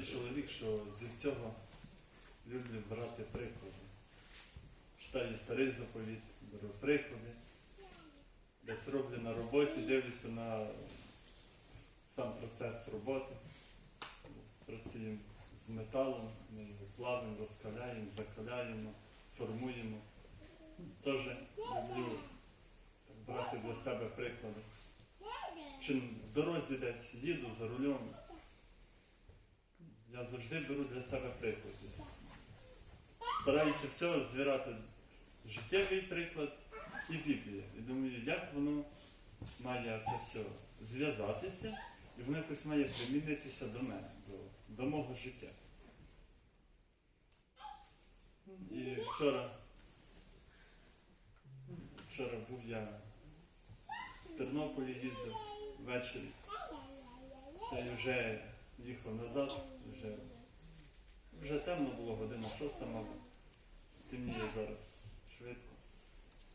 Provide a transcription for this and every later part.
той чоловік, що зі всього люблю брати приклади. Читаю старий заповіт, беру приклади. Десь роблю на роботі, дивлюся на сам процес роботи. Працюємо з металом, ми його плавимо, розкаляємо, закаляємо, формуємо. Теж люблю брати для себе приклади. Чи в дорозі десь їду за рулем, я завжди беру для себе приклад. Стараюся все звірати життєвий приклад і Біблія. І думаю, як воно має це все зв'язатися, і воно якось має примінитися до мене, до, до мого життя. І вчора, вчора був я в Тернополі їздив ввечері. Та й вже їхав назад, вже, вже темно було, година шоста, мабуть. Темніє зараз швидко.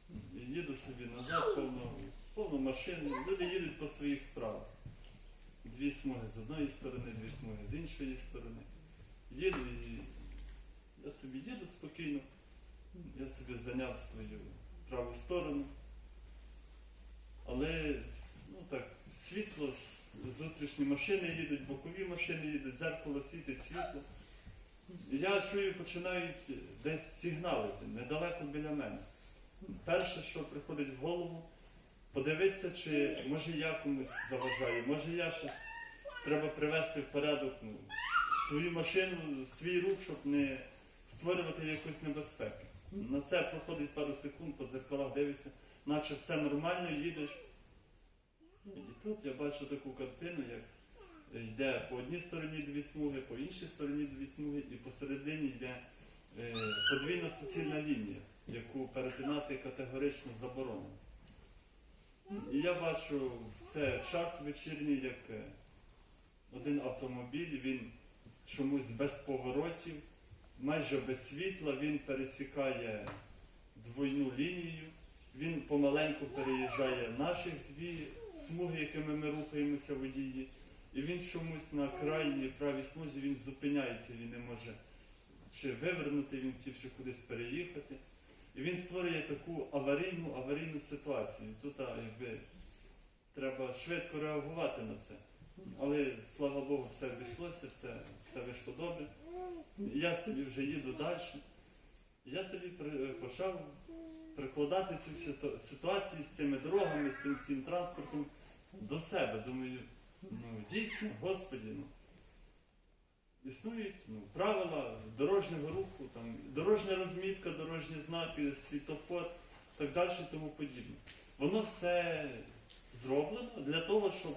І їду собі назад, повно, повно машин. Люди їдуть по своїх справах. Дві смуги з одної сторони, дві смуги з іншої сторони. Їду і я собі їду спокійно. Я собі зайняв свою праву сторону. Але ну так, світло, зустрічні машини їдуть, бокові машини їдуть, зеркало світить, світло. Я чую, починають десь сигналити недалеко біля мене. Перше, що приходить в голову, подивитися, чи може я комусь заважаю, може я щось треба привести в порядок ну, свою машину, свій рух, щоб не створювати якусь небезпеку. На це проходить пару секунд, по дзеркалах дивишся, наче все нормально, їдеш. І тут я бачу таку картину, як йде по одній стороні дві смуги, по іншій стороні дві смуги, і посередині йде е, подвійна суцільна лінія, яку перетинати категорично заборонено. І я бачу в це час вечірній, як е, один автомобіль, він чомусь без поворотів, майже без світла, він пересікає двойну лінію, він помаленьку переїжджає наших дві смуги, якими ми рухаємося водії. І він чомусь на крайній правій смузі він зупиняється, він не може чи вивернути, він хотів ще кудись переїхати. І він створює таку аварійну аварійну ситуацію. Тут якби, треба швидко реагувати на це. Але слава Богу, все обійшлося, все, все вийшло добре. Я собі вже їду далі. Я собі при- почав прикладати цю ситуацію з цими дорогами, з цим всім транспортом до себе. Думаю, ну дійсно, Господі, ну, існують ну, правила дорожнього руху, там, дорожня розмітка, дорожні знаки, світофор, так далі тому подібне. Воно все зроблено для того, щоб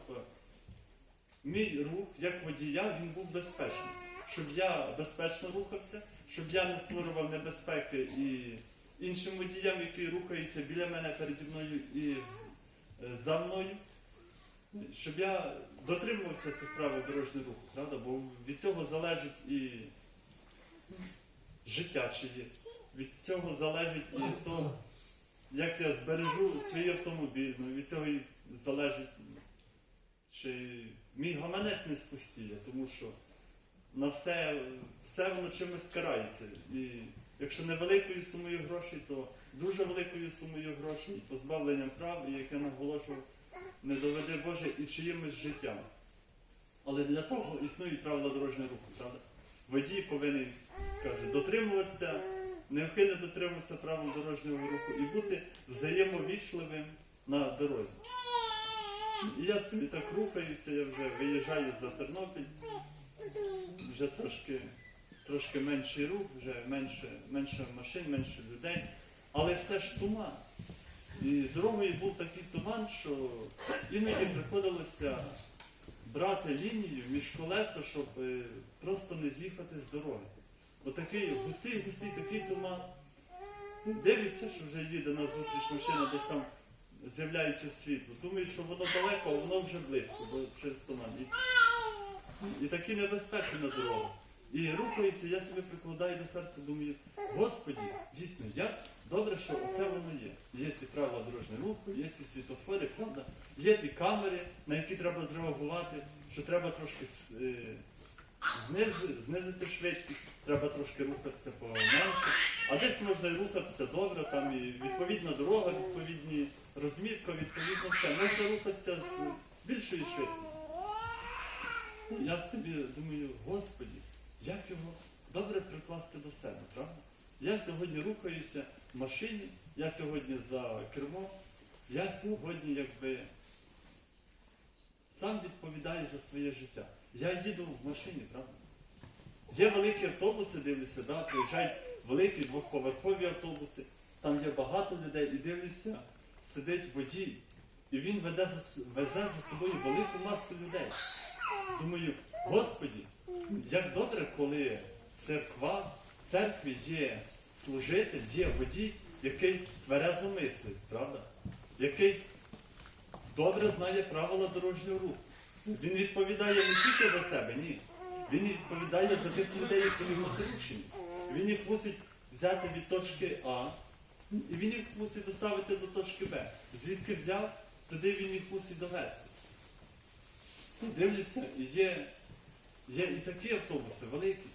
мій рух як водія він був безпечний. Щоб я безпечно рухався, щоб я не створював небезпеки і іншим водіям, які рухаються біля мене переді мною і е, за мною щоб я дотримувався цих правил дорожнього руху, правда? Бо від цього залежить і життя чиєсь. Від цього залежить і то, як я збережу свій автомобіль. Ну, від цього і залежить, чи мій гаманець не спустіє, тому що на все, все воно чимось карається. І якщо невеликою сумою грошей, то дуже великою сумою грошей, позбавленням прав, і як я наголошував, не доведе Боже і чиїмось життям. Але для того існують правила дорожнього руху, правда? Водій повинен, каже, дотримуватися, неухильно дотримуватися правил дорожнього руху і бути взаємовічливим на дорозі. І я собі так рухаюся, я вже виїжджаю за Тернопіль, вже трошки, трошки менший рух, вже менше, менше машин, менше людей, але все ж туман. І з дорогою був такий туман, що іноді приходилося брати лінію між колеса, щоб е, просто не з'їхати з дороги. Отакий густий, густий такий туман. Дивишся, що вже їде на зустріч машина, десь там з'являється світло. Думаю, що воно далеко, а воно вже близько, бо через туман. І, і такі небезпеки на дорогах. І рухаюся, я собі прикладаю до серця, думаю, Господі, дійсно, як добре, що оце воно є. Є ці правила дорожнього руху, є ці світофори, правда? Є ті камери, на які треба зреагувати, що треба трошки е, Знизити, знизити швидкість, треба трошки рухатися поменше, а десь можна і рухатися добре, там і відповідна дорога, відповідні розмітка, відповідно все. Можна рухатися з більшою швидкістю. Я собі думаю, Господі, як його добре прикласти до себе, правда? Я сьогодні рухаюся в машині, я сьогодні за кермом, я сьогодні якби сам відповідаю за своє життя. Я їду в машині, правда? Є великі автобуси, дивлюся, да, приїжджають великі двохповерхові автобуси, там є багато людей, і дивлюся, сидить водій, і він веде везе за собою велику масу людей. Думаю, Господі, як добре, коли церква, в церкві є служитель, є водій, який тверезо мислить, правда? Який добре знає правила дорожнього руху. Він відповідає не тільки за себе, ні. Він відповідає за тих людей, які його порушені. Він їх мусить взяти від точки А, і він їх мусить доставити до точки Б. Звідки взяв, туди він їх мусить довести. Дивлюся, є, є і такі автобуси великі.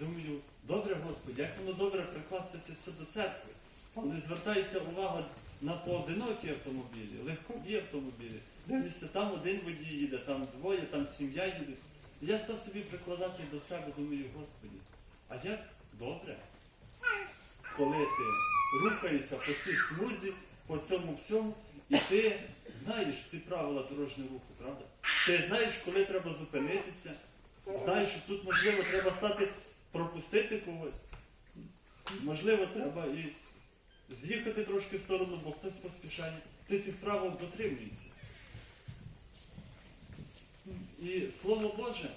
Думаю, добре, Господи, як воно добре прикласти це все до церкви. Але звертається увага на поодинокі автомобілі, легкові автомобілі. Дивлюся, там один водій їде, там двоє, там сім'я їде. Я став собі прикладати до себе, думаю, Господи, а як добре, коли ти рухаєшся по цій смузі, по цьому всьому, і ти знаєш ці правила дорожнього руху, правда? Ти знаєш, коли треба зупинитися, знаєш, що тут, можливо, треба стати, пропустити когось. Можливо, треба і з'їхати трошки в сторону, бо хтось поспішає. Ти цих правил дотримуєшся. І Слово Боже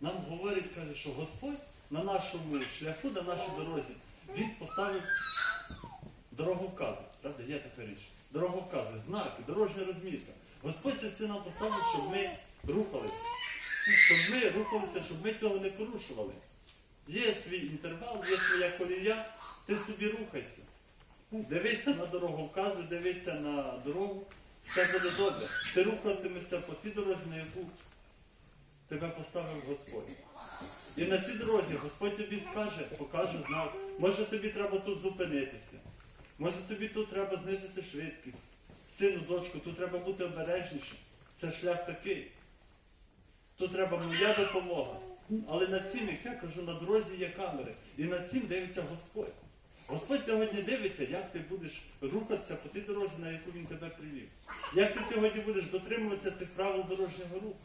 нам говорить, каже, що Господь на нашому шляху, на нашій дорозі, Він поставив дороговкази. Правда, є така річ. Дороговкази, знаки, дорожня розмітка. Господь це все нам поставив, щоб ми рухалися. Щоб ми рухалися, щоб ми цього не порушували. Є свій інтервал, є своя колія, ти собі рухайся. Дивися на дороговкази, дивися на дорогу, все буде добре. Ти рухатимешся по тій дорозі, на яку тебе поставив Господь. І на цій дорозі Господь тобі скаже, покаже знак. Може тобі треба тут зупинитися. Може тобі тут треба знизити швидкість. Сину, дочку, тут треба бути обережніше. Це шлях такий. Тут треба моя допомога. Але над всім, як я кажу, на дорозі є камери. І над всім дивиться Господь. Господь сьогодні дивиться, як ти будеш рухатися по тій дорозі, на яку він тебе привів. Як ти сьогодні будеш дотримуватися цих правил дорожнього руху.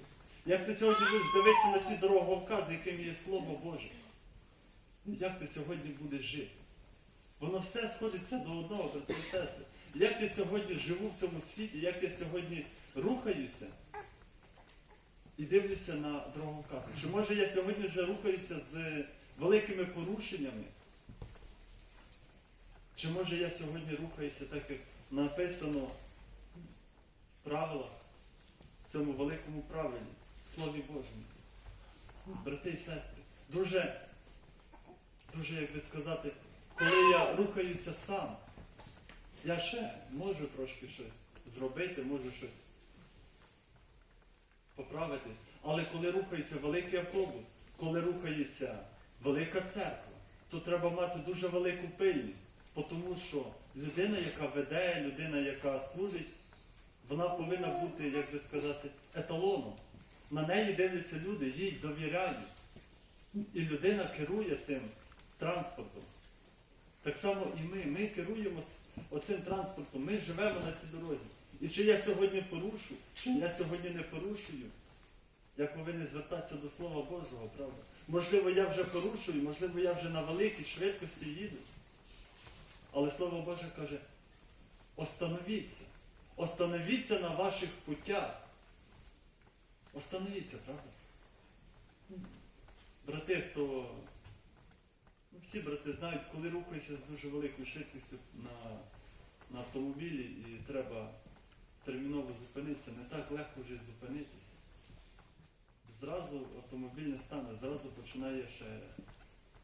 Як ти сьогодні будеш дивитися на ці дороговкази, яким є Слово Боже. Як ти сьогодні будеш жити? Воно все сходиться до одного, брати і сестри. Як я сьогодні живу в цьому світі, як я сьогодні рухаюся і дивлюся на дороговкази. Чи може я сьогодні вже рухаюся з великими порушеннями? Чи може я сьогодні рухаюся так, як написано в правилах, в цьому великому правилі, в Слові Божому? Брати і сестри, дуже, дуже, як би сказати, коли я рухаюся сам, я ще можу трошки щось зробити, можу щось поправитись. Але коли рухається великий автобус, коли рухається велика церква, то треба мати дуже велику пильність. Тому що людина, яка веде, людина, яка служить, вона повинна бути, як би сказати, еталоном. На неї дивляться люди, їй довіряють. І людина керує цим транспортом. Так само і ми. Ми керуємо оцим транспортом, ми живемо на цій дорозі. І чи я сьогодні порушу, чи я сьогодні не порушую, я повинен звертатися до Слова Божого, правда? Можливо, я вже порушую, можливо, я вже на великій швидкості їду. Але Слово Боже каже, остановіться. Остановіться на ваших путях. Остановіться, правда? Брати, хто. Ну, всі брати знають, коли рухаєшся з дуже великою швидкістю на, на автомобілі і треба терміново зупинитися, не так легко вже зупинитися. Зразу автомобіль не стане, зразу починає ще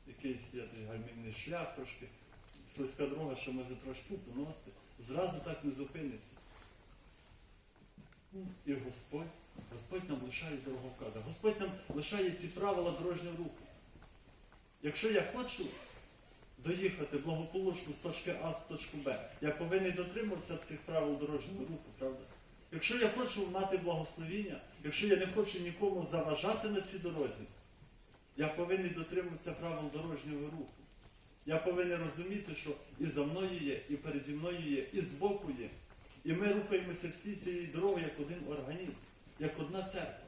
якийсь той гальмівний шлях трошки, слизька дорога, що може трошки заносити. Зразу так не зупинишся. І Господь, Господь нам лишає дороговкази. Господь нам лишає ці правила дорожнього руху. Якщо я хочу доїхати благополучно з точки А в точку Б, я повинен дотримуватися цих правил дорожнього руху, правда? Якщо я хочу мати благословіння, якщо я не хочу нікому заважати на цій дорозі, я повинен дотримуватися правил дорожнього руху. Я повинен розуміти, що і за мною є, і переді мною є, і збоку є. І ми рухаємося всі цією дорогою як один організм, як одна церква.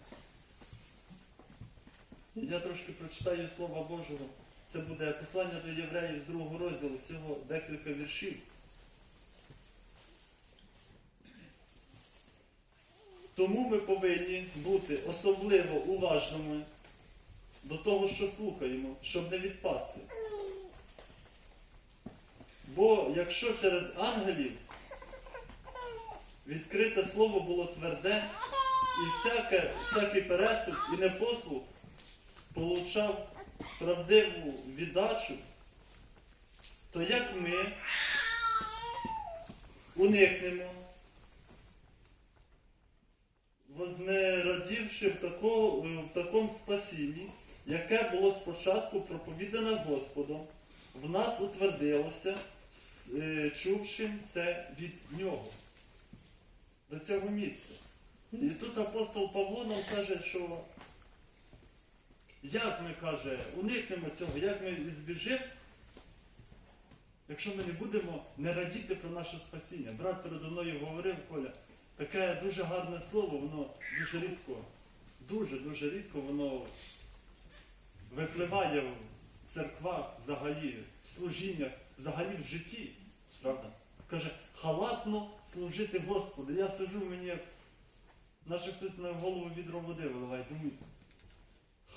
Я трошки прочитаю Слова Божого. Це буде послання до євреїв з другого розділу, всього декілька віршів. Тому ми повинні бути особливо уважними до того, що слухаємо, щоб не відпасти. Бо якщо через ангелів відкрите слово було тверде, і всяке, всякий переступ і непослух получав правдиву віддачу, то як ми уникнемо, вознерадівши в, тако, в такому спасінні, яке було спочатку проповідане Господом, в нас утвердилося, е, чувши це від нього. До цього місця. І тут апостол Павло нам каже, що як ми каже, уникнемо цього, як ми збіжимо, якщо ми не будемо не радіти про наше спасіння. Брат передо мною говорив, Коля, таке дуже гарне слово, воно дуже рідко, дуже-дуже рідко воно випливає в церквах взагалі, в служіннях, взагалі в житті. Правда? Каже, халатно служити Господу. Я сижу, мені наче хтось на голову відро води виливає. Думаю,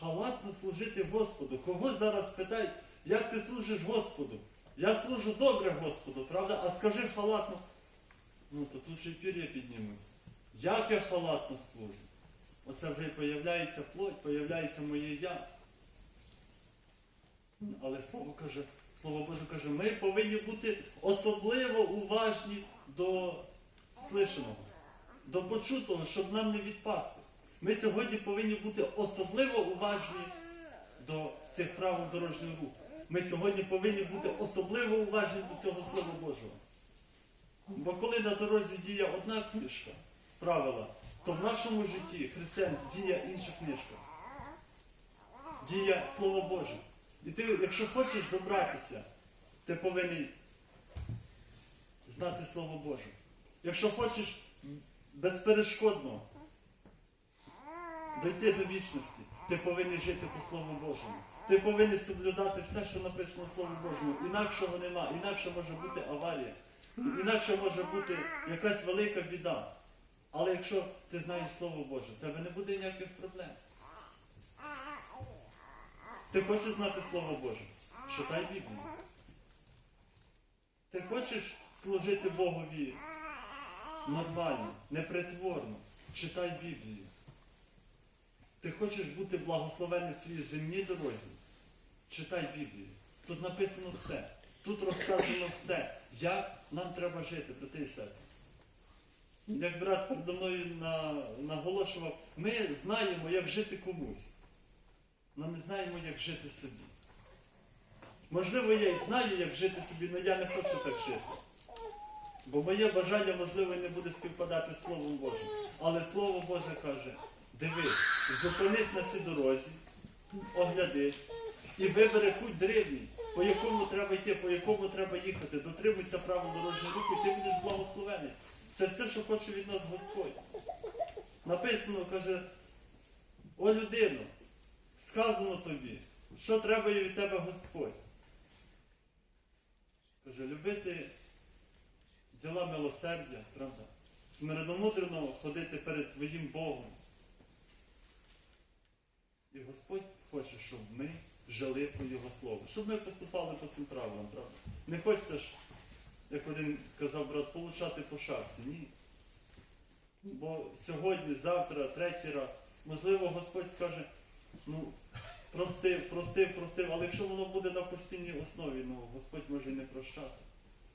халатно служити Господу. Кого зараз питають, як ти служиш Господу? Я служу добре Господу, правда? А скажи халатно. Ну, то тут ще й пір'я піднімусь. Як я халатно служу? Оце вже і появляється плоть, появляється моє я. Але слово каже, Слово Боже каже, ми повинні бути особливо уважні до слишаного, до почутого, щоб нам не відпасти. Ми сьогодні повинні бути особливо уважні до цих правил дорожнього руху. Ми сьогодні повинні бути особливо уважні до цього Слова Божого. Бо коли на дорозі діє одна книжка, правила, то в нашому житті християн діє інша книжка. Діє Слово Боже. І ти, якщо хочеш добратися, ти повинен знати Слово Боже. Якщо хочеш безперешкодно дойти до вічності, ти повинен жити по Слову Божому. Ти повинен соблюдати все, що написано в Слові Божому. Інакшого нема, інакше може бути аварія, інакше може бути якась велика біда. Але якщо ти знаєш Слово Боже, в тебе не буде ніяких проблем. Ти хочеш знати Слово Боже? Читай Біблію. Ти хочеш служити Богові нормально, непритворно? Читай Біблію. Ти хочеш бути благословенним в своїй земній дорозі? Читай Біблію. Тут написано все. Тут розказано все, як нам треба жити, брати і сестри. Як брат передо мною на, наголошував, ми знаємо, як жити комусь. але не знаємо, як жити собі. Можливо, я і знаю, як жити собі, але я не хочу так жити. Бо моє бажання, можливо, не буде співпадати з Словом Божим. Але Слово Боже каже, дивись, зупинись на цій дорозі, оглядись і вибери путь древній, по якому треба йти, по якому треба їхати. Дотримуйся правил дорожнього руху, ти будеш благословений. Це все, що хоче від нас Господь. Написано, каже, о людино, сказано тобі, що треба від тебе Господь. Каже, любити діла милосердя, правда? Смиреномудрено ходити перед твоїм Богом. І Господь хоче, щоб ми жили по Його Слову, щоб ми поступали по цим правилам, правда? Не хочеться ж, як один казав брат, получати по шапці. Ні. Бо сьогодні, завтра, третій раз, можливо, Господь скаже, ну, простив, простив, простив, але якщо воно буде на постійній основі, ну Господь може і не прощати.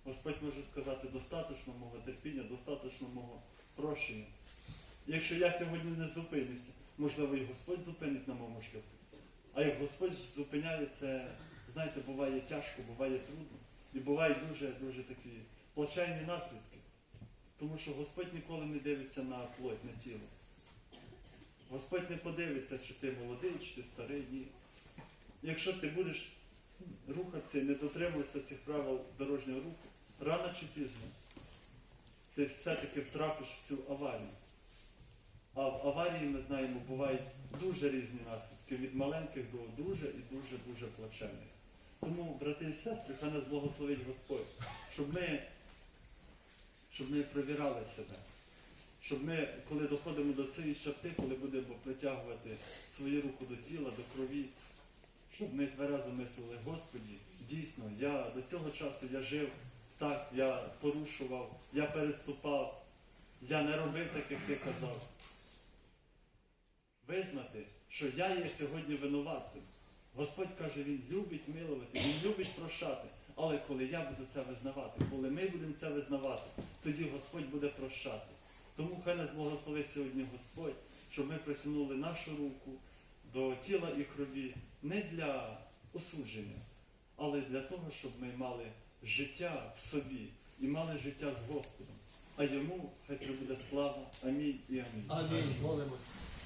Господь може сказати, достатньо мого терпіння, достатньо мого прощення. Якщо я сьогодні не зупинюся, можливо, і Господь зупинить на моєму шляху. А як Господь зупиняє це, знаєте, буває тяжко, буває трудно. І бувають дуже-дуже такі плачевні наслідки. Тому що Господь ніколи не дивиться на плоть, на тіло. Господь не подивиться, чи ти молодий, чи ти старий, ні. Якщо ти будеш рухатися і не дотримуватися цих правил дорожнього руху, рано чи пізно ти все-таки втрапиш в цю аварію. А в аварії, ми знаємо, бувають дуже різні наслідки, від маленьких до дуже і дуже-дуже плачевних. Тому, брати і сестри, хай нас благословить Господь, щоб ми, щоб ми провірали себе. Щоб ми, коли доходимо до цієї черти, коли будемо притягувати свою руку до тіла, до крові, щоб ми тверезо мислили, Господі, дійсно, я до цього часу я жив так, я порушував, я переступав, я не робив так, як ти казав. Визнати, що я є сьогодні винуватцем. Господь каже, Він любить милувати, Він любить прощати. Але коли я буду це визнавати, коли ми будемо це визнавати, тоді Господь буде прощати. Тому хай нас благословить сьогодні Господь, щоб ми протягнули нашу руку до тіла і крові не для осудження, але для того, щоб ми мали життя в собі і мали життя з Господом. А йому хай прибуде слава. Амінь і амінь. Амінь. Молимось.